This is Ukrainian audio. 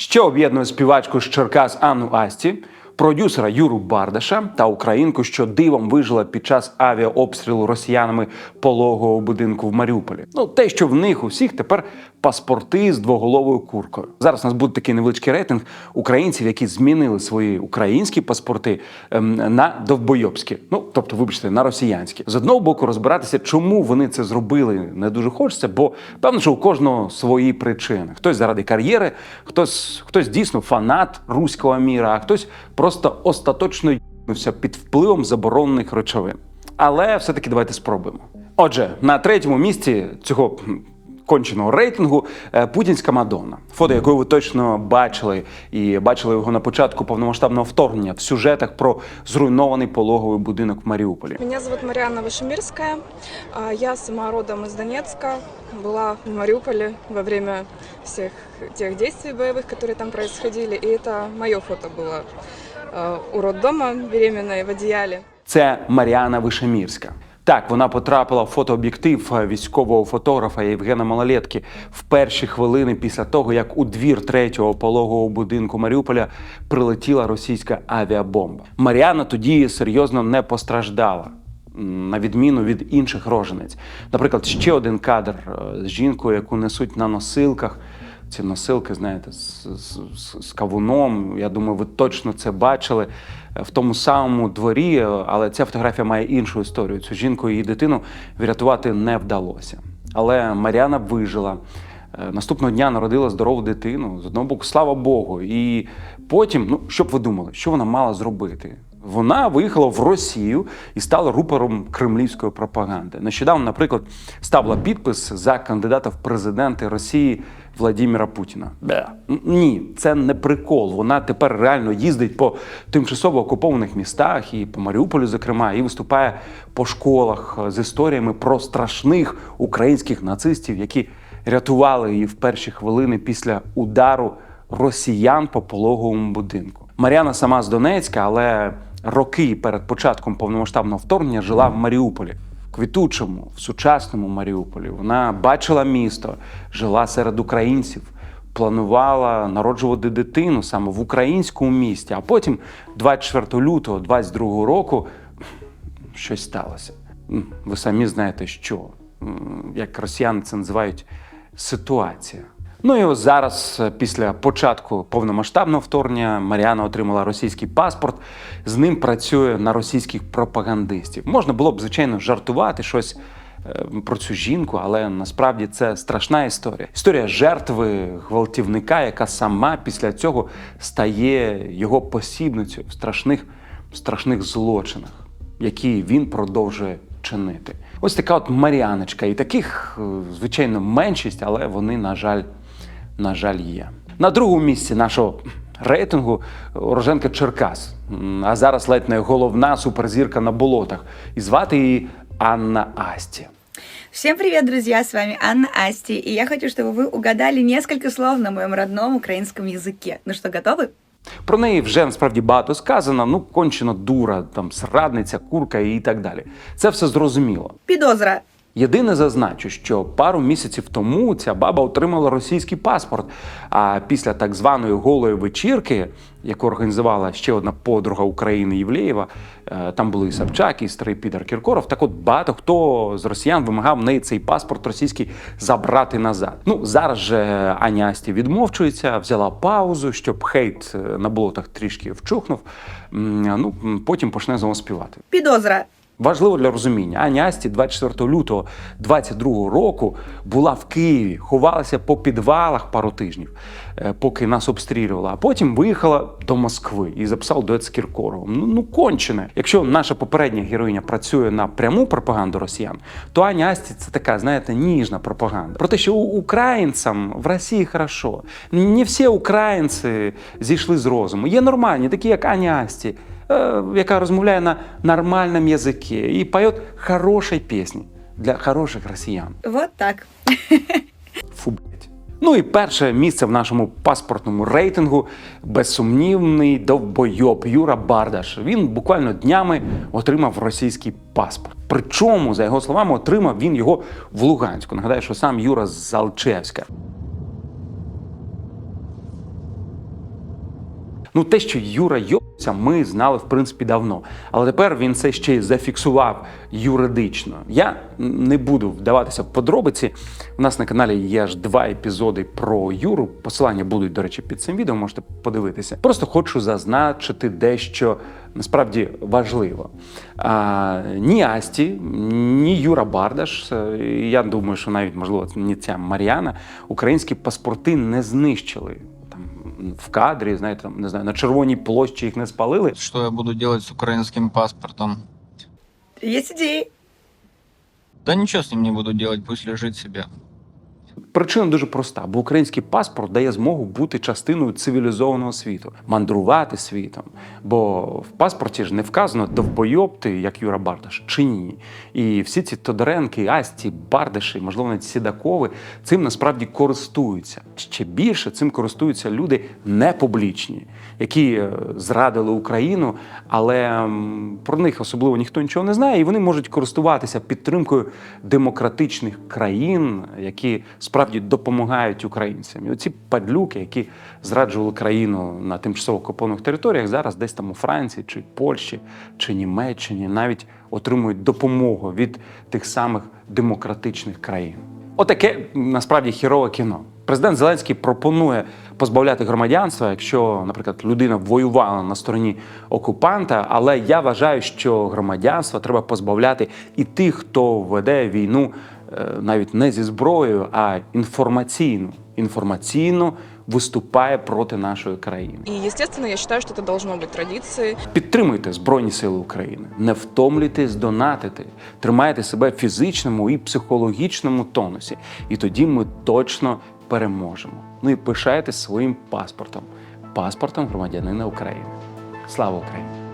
Ще об'єднує співачку з Черкас Анну Асті, продюсера Юру Бардаша та українку, що дивом вижила під час авіаобстрілу росіянами пологового будинку в Маріуполі. Ну те, що в них усіх тепер паспорти з двоголовою куркою. Зараз у нас буде такий невеличкий рейтинг українців, які змінили свої українські паспорти ем, на довбойобські. Ну тобто, вибачте, на росіянські. З одного боку, розбиратися, чому вони це зробили, не дуже хочеться, бо певно, що у кожного свої причини. Хтось заради кар'єри, хтось, хтось дійсно фанат руського міра, а хтось просто остаточно їбнувся під впливом заборонених речовин. Але все-таки давайте спробуємо. Отже, на третьому місці цього кхм, конченого рейтингу е, путінська Мадонна, фото якої ви точно бачили, і бачили його на початку повномасштабного вторгнення в сюжетах про зруйнований пологовий будинок в Маріуполі. Меня зовут Марьяна Вышемирская. А, Я сама родом из Донецка. Была в Мариуполе во время всех тех действий боевых, которые там происходили. И это мое фото было а, у роддома, беременной в одеяле. Це Маріана Вишемірська. Так, вона потрапила в фотооб'єктив е, військового фотографа Євгена Малолетки в перші хвилини після того, як у двір третього пологового будинку Маріуполя прилетіла російська авіабомба. Маріана тоді серйозно не постраждала. На відміну від інших рожениць. Наприклад, ще один кадр е, з жінкою, яку несуть на носилках. Ці носилки, знаєте, з, з, з- кавуном. Я думаю, ви точно це бачили в тому самому дворі, але ця фотографія має іншу історію. Цю жінку і її дитину врятувати не вдалося. Але Маріана вижила. Е, Наступного дня народила здорову дитину. З одного боку, слава Богу. І потім, ну що б ви думали, що вона мала зробити? Вона виїхала в Росію і стала рупором кремлівської пропаганди. Нещодавно, наприклад, ставила підпис за кандидата в президенти Росії Владіміра Путіна. Бе. Ні, це не прикол. Вона тепер реально їздить по тимчасово окупованих містах і по Маріуполю, зокрема, і виступає по школах з історіями про страшних українських нацистів, які рятували її в перші хвилини після удару росіян по пологовому будинку. Мар'яна сама з Донецька, але роки перед початком повномасштабного вторгнення жила в Маріуполі. В квітучому, в сучасному Маріуполі. Вона бачила місто, жила серед українців, планувала народжувати дитину саме в українському місті. А потім, 24 лютого 22 року, щось сталося. Ви самі знаєте, що як росіяни це називають ситуація. Ну і ось зараз, е, після початку повномасштабного вторгнення, Маріана отримала російський паспорт. З ним працює на російських пропагандистів. Можна було б, звичайно, жартувати щось е, про цю жінку, але насправді це страшна історія. Історія жертви гвалтівника, яка сама після цього стає його посібницею в страшних, страшних злочинах, які він продовжує чинити. Ось така от Маріаночка. І таких, е, звичайно, меншість, але вони, на жаль, на жаль, є. На другому місці нашого рейтингу Роженка Черкас. М, А зараз ледь не головна суперзірка на болотах. І звати її Анна Асті. Всем привет, друзья! С вами Анна Асти, и я хочу, чтобы вы угадали несколько слов на моем родном украинском языке. Ну что, готовы? Про неї вже насправді багато сказано. Ну, кончена дура, там срадниця, курка і так далі. Це все зрозуміло. Підозра. Єдине зазначу, що пару місяців тому ця баба отримала російський паспорт. А після так званої голої вечірки, яку організувала ще одна подруга України Євлеєва, е, там були і Собчак, і старий Підер Кіркоров. Так от багато хто з росіян вимагав в неї цей паспорт російський забрати назад. Ну зараз же Аня Асті відмовчується, взяла паузу, щоб хейт е, на болотах трішки вчухнув. Ну потім почне знову співати. Підозра. Важливо для розуміння. Аня Асті 24 лютого 22 року була в Києві, ховалася по підвалах пару тижнів, е, поки нас обстрілювала. А потім виїхала до Москви і записала дует з Кіркоровим. Ну, ну кончене. Якщо наша попередня героїня працює на пряму пропаганду росіян, то Аня Асті це така, знаєте, ніжна пропаганда. Про те, що українцям в Росії хорошо. Не всі українці зійшли з розуму. Є нормальні, такі як Аня Асті. Е, яка розмовляє на нормальному язикі і поє хороші пісні для хороших росіян. Вот так. Фу. Ну і перше місце в нашому паспортному рейтингу безсумнівний довбойоб Юра Бардаш. Він буквально днями отримав російський паспорт. Причому, за його словами, отримав він його в Луганську. Нагадаю, що сам Юра з Алчевська. Ну, те, що Юра йобся, ми знали в принципі давно. Але тепер він це ще й зафіксував юридично. Я не буду вдаватися в подробиці. У нас на каналі є аж два епізоди про Юру. Посилання будуть, до речі, під цим відео, можете подивитися. Просто хочу зазначити дещо насправді важливо. А, ні Асті, ні Юра Бардаш. е, Я думаю, що навіть можливо ні ця Мар'яна українські паспорти не знищили. В кадрі, знаєте, там, не знаю, на червоній площі їх не спалили. Что я буду делать с украинским паспортом? Є ідеї. Да ничего с ним не буду делать, пусть лежит себе. Причина дуже проста, бо український паспорт дає змогу бути частиною цивілізованого світу, мандрувати світом. Бо в паспорті ж не вказано довбойоб ти, як Юра Бардаш, чи ні. І всі ці Тодоренки, Асті, Бардаші, можливо, навіть Сідакови цим насправді користуються. Ще більше цим користуються люди непублічні, які е, зрадили Україну, але про них особливо ніхто нічого не знає, і вони можуть користуватися підтримкою демократичних країн, які справді допомагають українцям. І оці падлюки, які зраджували країну на тимчасово окупованих територіях, зараз десь там у Франції, чи Польщі, чи Німеччині навіть отримують допомогу від тих самих демократичних країн. Отаке насправді хірове кіно. Президент Зеленський пропонує позбавляти громадянства, якщо, наприклад, людина воювала на стороні окупанта. Але я вважаю, що громадянства треба позбавляти і тих, хто веде війну е, навіть не зі зброєю, а інформаційно. Інформаційно виступає проти нашої країни. И, естественно, я считаю, что это должно быть традицией. Підтримуйте Збройні Сили України, не втомлюйтесь донатити, тримайте себе в фізичному і психологічному тонусі, і тоді ми точно переможемо. Ну і пишайтесь своїм паспортом, паспортом громадянина України. Слава Україні!